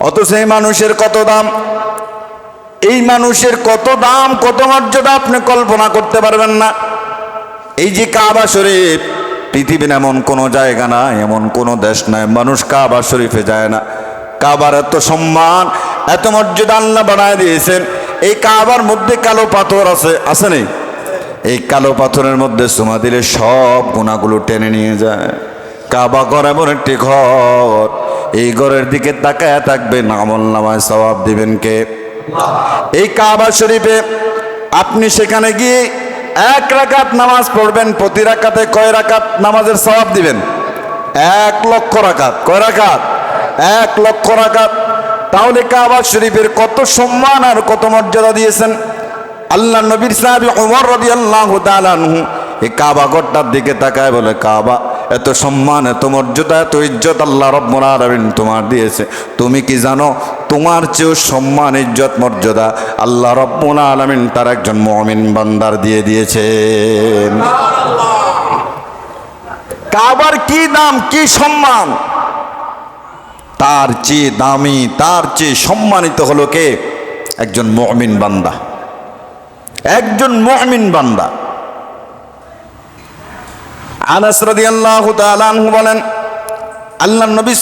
অথচ এই মানুষের কত দাম? এই মানুষের কত দাম, কত মর্যাদা আপনি কল্পনা করতে পারবেন না। এই যে কাবা শরীফ, পৃথিবীর এমন কোনো জায়গা না এমন কোনো দেশ নাই, মানুষ কাবা শরীফে যায় না। কাবার এত সম্মান, এত মর্যাদা আল্লাহ বানায় দিয়েছেন। এই কাবার মধ্যে কালো পাথর আছে আছে নেই? এই কালো পাথরের মধ্যে সুমা দিলে সব গুণাগুলো টেনে নিয়ে যায়। কাবা ঘর এমন একটি ঘর এই ঘরের দিকে তাকায় থাকবেন, আমল নামায় সবাব দিবেন কে? এই কাবা শরীফে আপনি সেখানে গিয়ে এক রাকাত নামাজ পড়বেন, প্রতি রাকাতে কয় রাকাত নামাজের সবাব দিবেন? এক লক্ষ রাকাত। কয় রাকাত? এক লক্ষ রাকাত। তাহলে কাবা শরীফের কত সম্মান আর কত মর্যাদা দিয়েছেন? আল্লাহ নবীর সাহাবি ওমর রবি আল্লাহ তালানহু এই কাবা ঘরটার দিকে তাকায় বলে, কাবা এত সম্মান, এত মর্যাদা, এত ইজ্জত আল্লাহ রব্বুল আলামিন তোমার দিয়েছে। তুমি কি জানো, তোমার চেয়েও সম্মান, ইজ্জত, মর্যাদা আল্লাহ রব্বুল আলামিন তার একজন মুমিন বান্দার দিয়ে দিয়েছেন কাবার কি দাম, কি সম্মান? তার চেয়ে দামি, তার চেয়ে সম্মানিত হলো কে? একজন মুমিন বান্দা। একজন মুমিন বান্দা। বলেন আল্লাহ নবী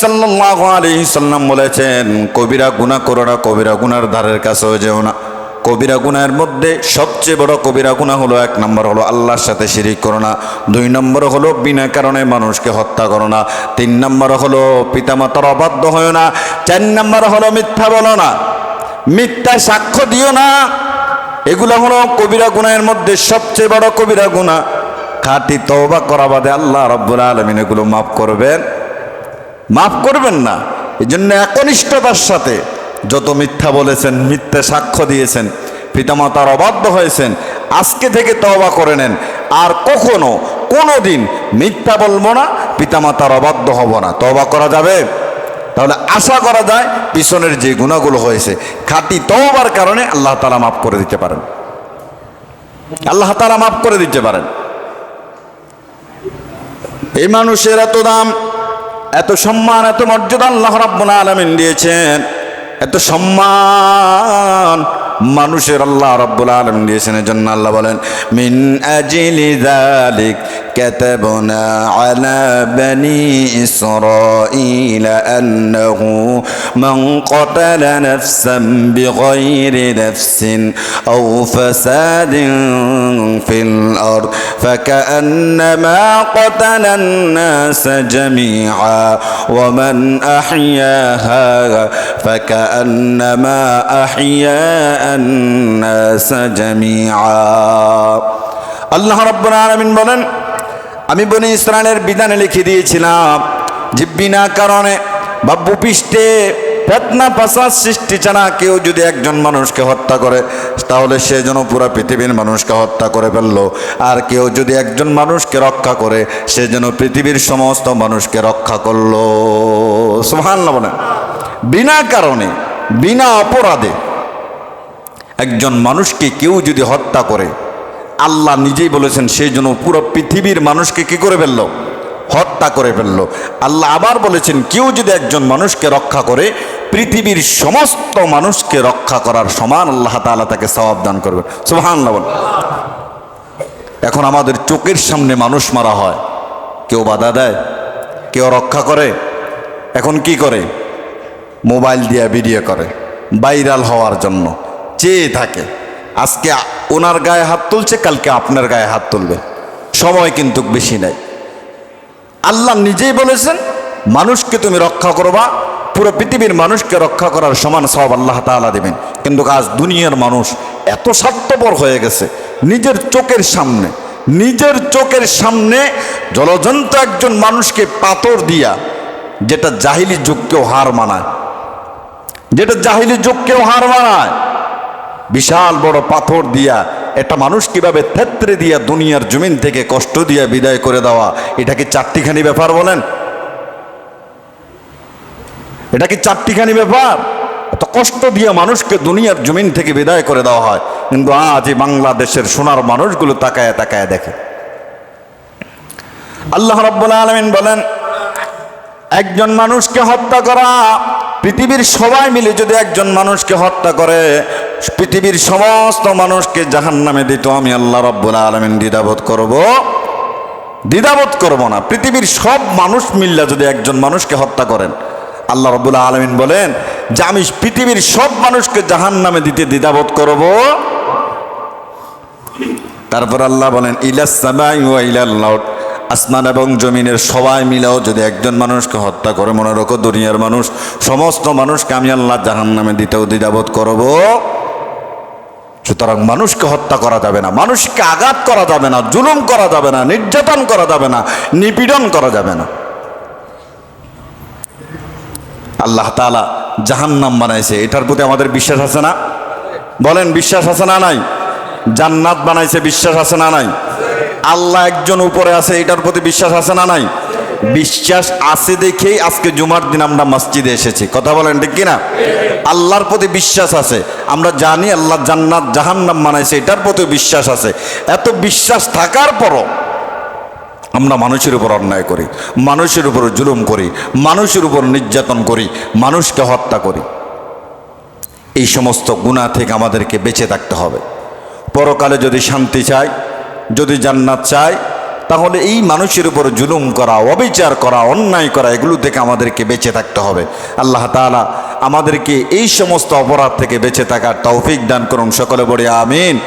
বলেছেন, কবিরা গুনাহ কবিরা গুনার ধারের কাছেও যেও না। কবিরা মধ্যে সবচেয়ে বড় কবিরা এক নম্বর হলো আল্লাহর সাথে দুই নম্বর হলো বিনা কারণে মানুষকে হত্যা করো না। তিন নম্বর হলো পিতামাতার অবাধ্য হয় না। চার নম্বর হলো মিথ্যা বলো না। মিথ্যা সাক্ষ্য দিও না। এগুলো হলো কবিরা গুনাহের মধ্যে সবচেয়ে বড় কবিরা গুনাহ। খাঁটি তওবা করা বাদে আল্লাহ রব্বুল আলমিন এগুলো মাফ করবেন। মাফ করবেন না এই জন্য একনিষ্ঠতার সাথে যত মিথ্যা বলেছেন, মিথ্যা সাক্ষ্য দিয়েছেন, পিতামাতার অবাধ্য হয়েছেন, আজকে থেকে তওবা করে নেন। আর কখনো কোনো দিন মিথ্যা বলব না, পিতামাতার অবাধ্য হব না। তওবা করা যাবে? তাহলে আশা করা যায় পিছনের যে গুণাগুলো হয়েছে, খাঁটি তওবার কারণে আল্লাহ তালা মাফ করে দিতে পারেন। আল্লাহ তালা মাফ করে দিতে পারেন। এই মানুষের এত দাম এত সম্মান এত মর্যাদা আল্লাহ রাব্বুল আলামিন দিয়েছেন। এত সম্মান মানুষের আল্লাহ রাব্বুল আলামিন দিয়েছেন এজন্য আল্লাহ বলেন মিন আজিলি যালিক كتبنا على بني إسرائيل أنه من قتل نفسا بغير نفس أو فساد في الأرض فكأنما قتل الناس جميعا ومن أحياها فكأنما أحيا الناس جميعا আল্লাহ রব্বুল আলামিন বলেন আমি বনি ইসরায়েলের বিধানে লিখে দিয়েছিলাম যে বিনা কারণে বা বুপিষ্টে ফেতনা পাশার সৃষ্টি ছাড়া কেউ যদি একজন মানুষকে হত্যা করে তাহলে সে যেন পুরো পৃথিবীর মানুষকে হত্যা করে ফেললো আর কেউ যদি একজন মানুষকে রক্ষা করে সে যেন পৃথিবীর সমস্ত মানুষকে রক্ষা করলো সোহান বলে বিনা কারণে বিনা অপরাধে একজন মানুষকে কেউ যদি হত্যা করে, আল্লাহ নিজেই বলেছেন সেই জন্য পুরো পৃথিবীর মানুষকে কি করে ফেলল? হত্যা করে ফেলল। আল্লাহ আবার বলেছেন, কেউ যদি একজন মানুষকে রক্ষা করে, পৃথিবীর সমস্ত মানুষকে রক্ষা করার সমান আল্লাহ তাআলা তাকে সওয়াব দান করবে। সুবহানাল্লাহ এখন আমাদের চোখের সামনে মানুষ মারা হয়, কেউ বাধা দেয়, কেউ রক্ষা করে, এখন কি করে? মোবাইল দিয়ে ভিডিও করে, ভাইরাল হওয়ার জন্য। চেয়ে থাকে। আজকে ওনার গায়ে হাত তুলছে, কালকে আপনার গায়ে হাত তুলবে। সময় কিন্তু বেশি নাই। আল্লাহ নিজেই বলেছেন, মানুষকে তুমি রক্ষা করবা, পুরো পৃথিবীর মানুষকে রক্ষা করার সমান সব আল্লাহ তাআলা দেবেন। কিন্তু আজ দুনিয়ার মানুষ এত স্বার্থপর হয়ে গেছে, নিজের চোখের সামনে, নিজের চোখের সামনে জলজন্ত একজন মানুষকে পাথর দিয়া, যেটা জাহিলি যুগকেও হার মানায়। যেটা জাহিলি যুগকেও হার মানায়। বিশাল বড় পাথর দিয়া, একটা মানুষ কীভাবে থেত্রে দিয়া দুনিয়ার জমিন থেকে কষ্ট দিয়া বিদায় করে দেওয়া, এটা কি চারটিখানি ব্যাপার বলেন? এটা কি চারটিখানি ব্যাপার? এত কষ্ট দিয়া মানুষকে দুনিয়ার জমিন থেকে বিদায় করে দেওয়া হয়, কিন্তু আজ এই বাংলাদেশের সোনার মানুষগুলো তাকায় তাকায় দেখে। আল্লাহ রব্বুল আলমিন বলেন, একজন মানুষকে হত্যা করা পৃথিবীর সবাই মিলে যদি একজন মানুষকে হত্যা করে, পৃথিবীর সমস্ত মানুষকে জাহান নামে দিত, আমি আল্লাহ রব্বুল আলমিন দ্বিধাবোধ করব। দ্বিধাবোধ করব না। পৃথিবীর সব মানুষ মিল্লা যদি একজন মানুষকে হত্যা করেন, আল্লাহ রব্বুল আলমিন বলেন যে আমি পৃথিবীর সব মানুষকে জাহান নামে দিতে দ্বিধাবোধ করব। তারপর আল্লাহ বলেন ইলাসামাই ওয়া ইলাল্লাহ আসমান এবং জমিনের সবাই মিলেও যদি একজন মানুষকে হত্যা করে, মনে রাখো দুনিয়ার মানুষ, সমস্ত মানুষকে আমি আল্লাহ জাহান নামে দিতেও দ্বিধাবোধ করব। সুতরাং মানুষকে হত্যা করা যাবে না, মানুষকে আঘাত করা যাবে না, জুলুম করা যাবে না, নির্যাতন করা যাবে না, নিপীড়ন করা যাবে না। আল্লাহ তালা জাহান্নাম বানাইছে, এটার প্রতি আমাদের বিশ্বাস আছে না? বলেন, বিশ্বাস আছে না নাই? জান্নাত বানাইছে, বিশ্বাস আছে না নাই? আল্লাহ একজন উপরে আছে, এটার প্রতি বিশ্বাস আছে না নাই? বিশ্বাস আছে দেখেই আজকে জুমার দিন আমরা মসজিদে এসেছি। কথা বলেন ঠিক কিনা? আল্লাহর প্রতি বিশ্বাস আছে। আমরা জানি আল্লাহ জান্নাত, জাহান্নাম বানাইছে এটার প্রতি বিশ্বাস আছে। এত বিশ্বাস থাকার পরও আমরা মানুষের উপর অন্যায় করি, মানুষের উপর জুলুম করি, মানুষের উপর নির্যাতন করি, মানুষকে হত্যা করি। এই সমস্ত গুণা থেকে আমাদেরকে বেঁচে থাকতে হবে। পরকালে যদি শান্তি চাই যদি জান্নাত চায় তাহলে এই মানুষের উপর জুলুম করা, অবিচার করা, অন্যায় করা, এগুলো থেকে আমাদেরকে বেঁচে থাকতে হবে। আল্লাহ তালা আমাদেরকে এই সমস্ত অপরাধ থেকে বেঁচে থাকার তৌফিক দান করুন সকলে বলে, আমিন।